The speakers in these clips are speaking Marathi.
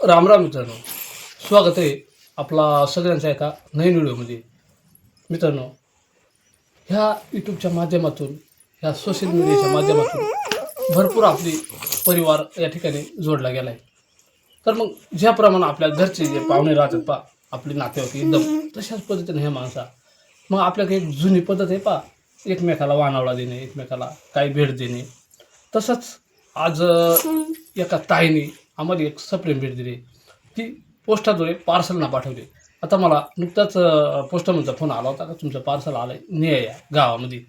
राम राम मित्रांनो. स्वागत आहे आपला सगळ्यांचा एका नवीन व्हिडिओमध्ये. मित्रांनो ह्या यूट्यूबच्या माध्यमातून ह्या सोशल मीडियाच्या माध्यमातून भरपूर आपली परिवार या ठिकाणी जोडला गेला आहे तर मग ज्याप्रमाणे आपल्या घरचे जे पाहुणे राहतात पा आपले नातेवाईक एकदम तशाच पद्धतीने हे माणसा. मग आपल्याकडे एक जुनी पद्धत आहे पा एकमेकाला वानावळा देणे एकमेकाला काही भेट देणे. तसंच आज एका ताईने आम्हाला एक सप्रेम भेट दिली. ती पोस्टाद्वारे पार्सलना पाठवली. आता मला नुकताच पोस्टमनचा फोन आला होता का? तुमचं पार्सल आलं आहे ने या गावामध्ये.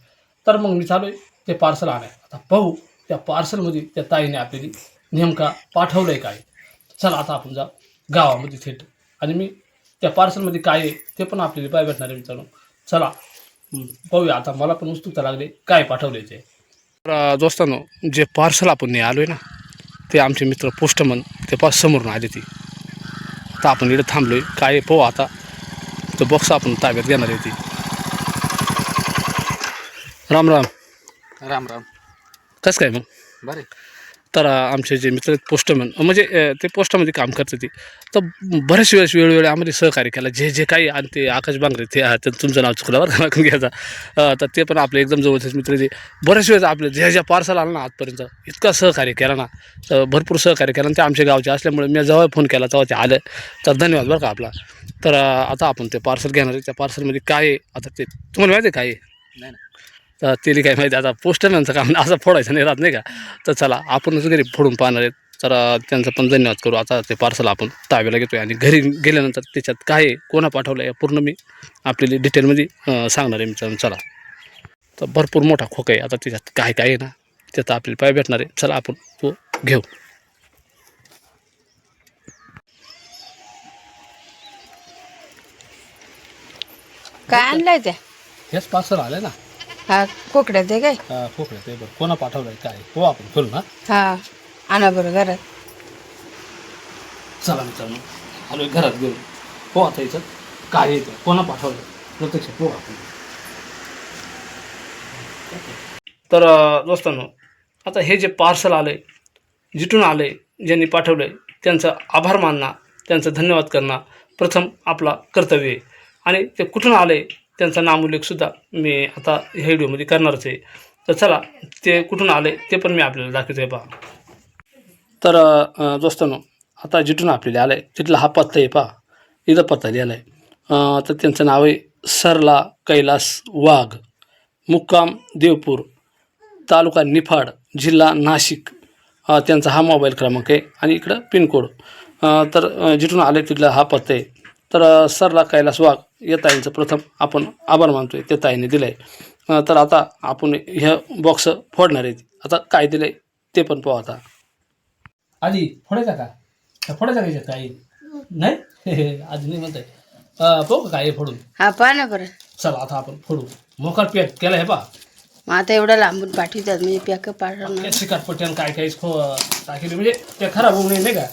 तर मग मी चालू आहे. ते पार्सल आणाय. आता पाहू. त्या पार्सलमध्ये त्या ताईने आपल्याला नेमका पाठवलं आहे काय? चला आता आपण जा गावामध्ये थेट. आणि मी त्या पार्सलमध्ये काय आहे ते पण आपल्याला पाय भेटणार आहे विचारून चला. पाहूया. आता मला पण उत्सुकता लागली. काय पाठवले ते? तर दोस्तांनो जे पार्सल आपण नाही आलो आहे ना ते आमचे मित्र पोस्टमन ते पास समोरून आले ती. आता आपण इकडे थांबलो आहे काय पाहू आता. तो बॉक्स आपण ताब्यात घेणार आहे ती. राम राम. राम राम. कसं काय मग? बरे तर आमचे जे मित्र आहेत पोस्टमन म्हणजे ते पोस्टामध्ये काम करतात ते. तर बऱ्याच वेळेस वेळोवेळी आम्हाला सहकार्य केला. जे जे काही आणि ते आकाश बांगरे ते तुमचं नाव चुकल्यावर बरं घ्यायचा. तर ते पण आपले एकदम जवळचेच मित्र ते बऱ्याच वेळेस आपले ज्या ज्या पार्सल आलं ना आजपर्यंत इतका सहकार्य केला ना तर भरपूर सहकार्य केला. आणि ते आमच्या गावचे असल्यामुळे मी जेव्हा फोन केला तेव्हा ते आलं. तर धन्यवाद बरं का आपला. तर आता आपण ते पार्सल घेणार आहे. त्या पार्सलमध्ये काय आहे? आता ते तुम्हाला माहिती आहे काय आहे? नाही ना तर ते काय माहिती आता पोस्टमॅनचं काम असं फोडायचं नाही राहत नाही का? तर चला आपणच घरी फोडून पाहणार आहेत. तर त्यांचं पण धन्यवाद करू. आता ते पार्सल आपण ताब्याला घेतोय आणि घरी गेल्यानंतर त्याच्यात काय आहे कोणा पाठवलं आहे पूर्ण मी आपल्याला डिटेलमध्ये सांगणार आहे मित्रांनो. चला. तर भरपूर मोठा खोका आहे. आता त्याच्यात काय काय आहे ना त्यात आपल्याला पाय भेटणार आहे. चला आपण तो घेऊ. काय आणलंय त्या हेच पार्सल आलं ना. हा कोकड्यात आहे काय? खोकलं ते बरं. कोणा पाठवलं आहे काय? हो आपण करू ना. हा आणा बरं घरात. चला मित्रांनो आलो घरात घेऊन हो आता याच्यात काय येतं कोणा पाठवलं प्रत्यक्ष हो आपण. तर अं, दोस्तांनो आता हे जे पार्सल आलं आहे जिथून आलं आहे ज्यांनी पाठवलं आहे त्यांचा आभार मानणं त्यांचं धन्यवाद करणं प्रथम आपला कर्तव्य आहे. आणि ते कुठून आलं आहे त्यांचा नामोल्लेखसुद्धा मी आता ह्या व्हिडिओमध्ये करणारच आहे. तर चला ते कुठून आले ते पण मी आपल्याला दाखवतो आहे पहा. तर दोस्तांनो आता जिथून आपल्याला आलं आहे तिथला हा पत्ता आहे पहा. इथं पत्ता लिहिला आहे तर त्यांचं नाव आहे सरला कैलास वाघ मुक्काम देवपूर तालुका निफाड जिल्हा नाशिक. त्यांचा हा मोबाईल क्रमांक आहे आणि इकडं पिनकोड. तर जिथून आले तिथला हा पत्ता आहे. तर सरला कैलास वाघ या ताईंचं प्रथम आपण आभार मानतोय त्या ताईने दिलं आहे तर आता आपण ह्या बॉक्स फोडणार आहे आता काय दिलं आहे ते पण पाहू आता. आधी फोडायचा का? का फोडायचा का याच्यात काही? नाही? आधी नाही म्हणताय. पाहू का काय फोडून? हा पहा ना बरं. चला आता आपण फोडू. मोकार पॅक केला आहे पा मग आता एवढं लांबून पाठवतात म्हणजे पॅक पाठवणार चिकाटपट्ट्यानं काय काय खो टाकेले म्हणजे त्या खराब होऊ नये नाही का?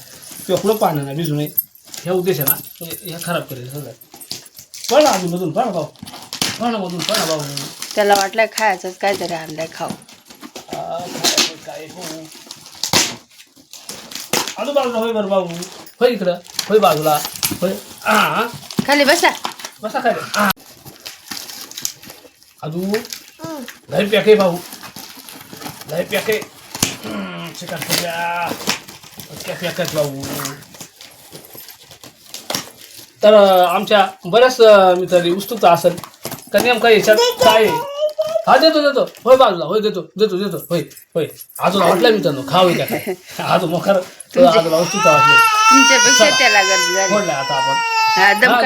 किंवा पुढं पाणी नाही भिजू नये. ह्या उद्देश आहे ना म्हणजे ह्या खराब करेल सगळं पळ अजून मधून पळ ना भाऊ. पळ ना मधून पळ ना भाऊ. त्याला वाटलं खायचंच काहीतरी आणलंय खाऊ. आ, काय काय हो? आजूबाजूला होय बरं भाऊ. होय इकडं. होय बाजूला. होय. हा खाली बसा. बसा काय हा. अजून लय पॅक आहे भाऊ. लय पॅक आहे हम्म, चिकन पॅक आहेत भाऊ. तर आमच्या बऱ्याच मित्रांनी उत्सुकता असेल. का नेमका याच्यात काय? आहे हा देतो देतो. होय बाजूला होय देतो देतो देतो. होय होय. अजून वाटलं मित्रांनो का काय अजून मोकार अजून उत्सुकता वाटली. त्याला आता आपण.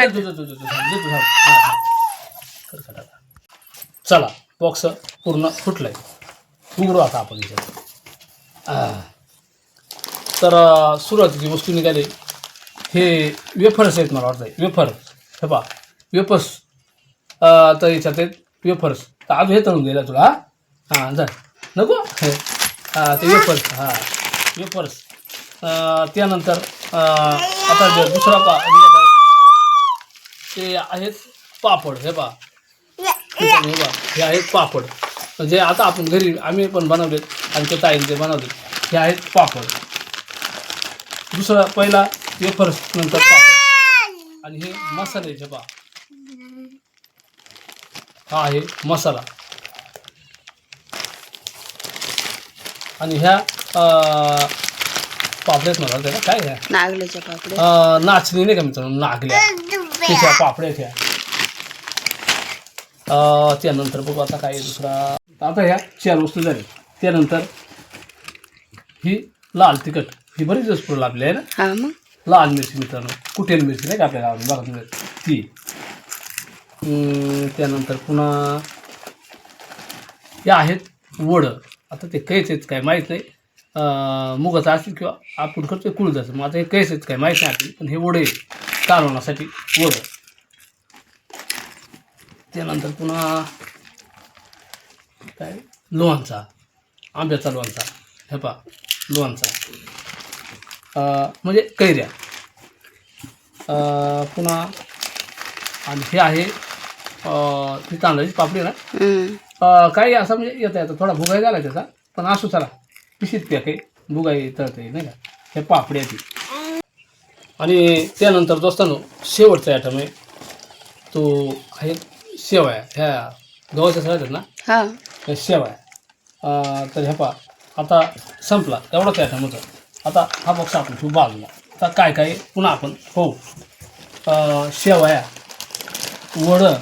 देतो. चला बॉक्स पूर्ण फुटलंय. उघडू आता आपण. तर सुरुवातीची वस्तू निघाली. हे वेफर्स आहेत मला वाटतं. वेफर हे पा वेफर्स. तर याच्यात आहेत वेफर्स. तर आज हे तळून गेलं तुला हां? जा. नको? हे. ते वेफर्स. हां. वेफर्स. त्यानंतर आता जे दुसरा पा ते आहेत पापड. हे पा हे बा हे आहेत पापड. जे आता आपण घरी आम्ही पण बनवलेत आणि ते ताईने ते बनवलेत. हे आहेत पापड. दुसरा पहिला वेफर्स नंतर पापड आणि हे मसाल्याचे पा हा आहे मसाला. आणि ह्या पापड्यात मला त्याला काय ह्या? नागल्याच्या पापड्या अं, नाचणी नाही का मित्रांनो? नागल्या. त्याच्या पापड्या अं, त्यानंतर बघू आता काय दुसरा. आता ह्या चार वस्तू झाल्या. त्यानंतर ही लाल तिखट. ही बरीच दिवस पुढे लागली आहे ना? लाल मिरची मित्रांनो कुठेल मिरची नाही का आपल्या गावात बघा मिळत ती त्यानंतर पुन्हा या आहेत वडं. आता ते कैच आहेत काय माहीत नाही. मुगाचं असतील किंवा आपण करतो कुळदाचं. मग आता हे कैच आहेत काय माहीत नाही आपली पण हे वडे आहे कालवण्यासाठी वडं. त्यानंतर पुन्हा काय? लोणचा. आंब्याचा लोणचा. हे पा लोहांचा म्हणजे कैऱ्या. पुन्हा आणि हे आहे ती तांदळाची पापडी ना. काही असं म्हणजे येता येतं. थोडा भुगाई झाला त्याचा पण असू चला. पिशीत प्या काही. भुगाई तळते नाही का? हे पापडी आहे ती. आणि त्यानंतर दोस्तानो शेवटचा आयटम आहे तो आहे शेवया. ह्या गव्हाच्या सगळ्यात आहेत ना? हा. हे शेवया. तर ह्या पा आता संपला. एवढाच आयटम होतं. आता हा बॉक्स आपण ठेवू बाजूला. आता काय काय पुन्हा आपण हो शेवया वडं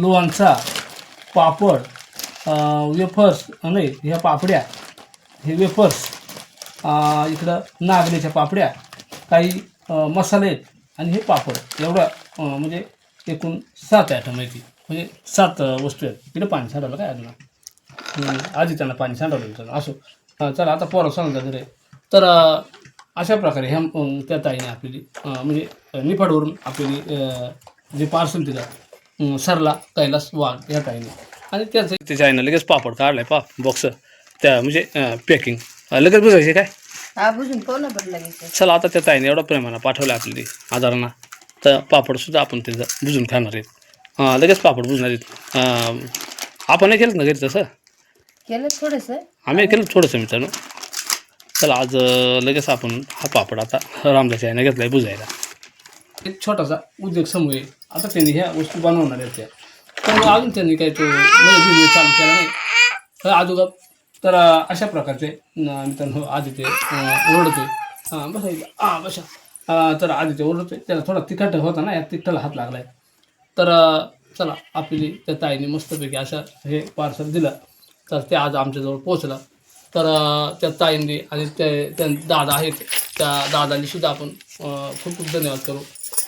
लोणचा पापड वेफर्स नाही ह्या पापड्या हे वेफर्स इकडं नागलीच्या पापड्या काही मसाले आहेत आणि हे पापड. एवढं म्हणजे एकूण सात आयटम आहे ती म्हणजे सात वस्तू आहेत. इकडे पाणी सांडवलं काय अजून आधी त्यांना पाणी सांडवलं असो. अं, चला आता पोरं सांगता घरी तर अशा प्रकारे ह्या त्या ताईने आपली म्हणजे निफाडवरून आपली जे पार्सल दिलं सरला कैलास वाघ या ताईने. आणि त्याचं त्याच्या आईनं लगेच पापड काढलाय पा बॉक्स त्या म्हणजे पॅकिंग लगेच बुजायचे काय? हा चला आता त्या ताईने एवढा प्रेमानं पाठवलं आपली आजारांना तर पापडसुद्धा आपण त्याचं बुजून खाणार आहेत. लगेच पापड बुजणार आहेत. आपण नाही केलं ना घरी तसं? केलं थोडस. आम्ही केलं थोडंसं मित्रांनो. चला आज लगेच आपण हा पापड आता रामदाच्या याने घेतला आहे बुजायला. एक छोटासा उद्योग समूह आहे. आता त्यांनी ह्या वस्तू बनवणार आहेत त्या. पण अजून त्यांनी काही तो म्हणजे चालू केला नाही. तर अगोदर तर अशा प्रकारचे मित्रांनो आधी ते ओरडते हां बसा हां बसा. तर आधी ते ओरडते त्याला थोडा तिखट होता ना या तिखटाला हात लागला आहे तर चला आपली त्या ताईने मस्तपैकी असं हे पार्सल दिलं. तर ते आज आमच्याजवळ पोचलं तर त्या ताईंनी आणि ते त्या दादा आहेत त्या दादांनी सुद्धा आपण खूप खूप धन्यवाद करू.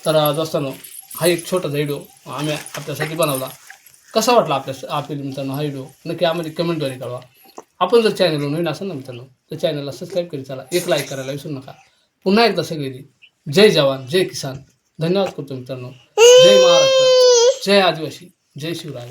तर दोस्तांनो हा एक छोटा व्हिडिओ आम्ही आपल्यासाठी बनवला. कसा वाटला आपल्या आपल्या मित्रांनो हा व्हिडिओ? नक्की आम्हाला कमेंटद्वारे कळवा. आपण जर चॅनलवर नवीन असेल ना मित्रांनो तर चॅनलला सबस्क्राईब करी चला. एक लाईक करायला विसरू नका. पुन्हा एकदा सगळी जय जवान जय किसान. धन्यवाद करतो मित्रांनो. जय महाराष्ट्र जय आदिवासी जय शिवराय.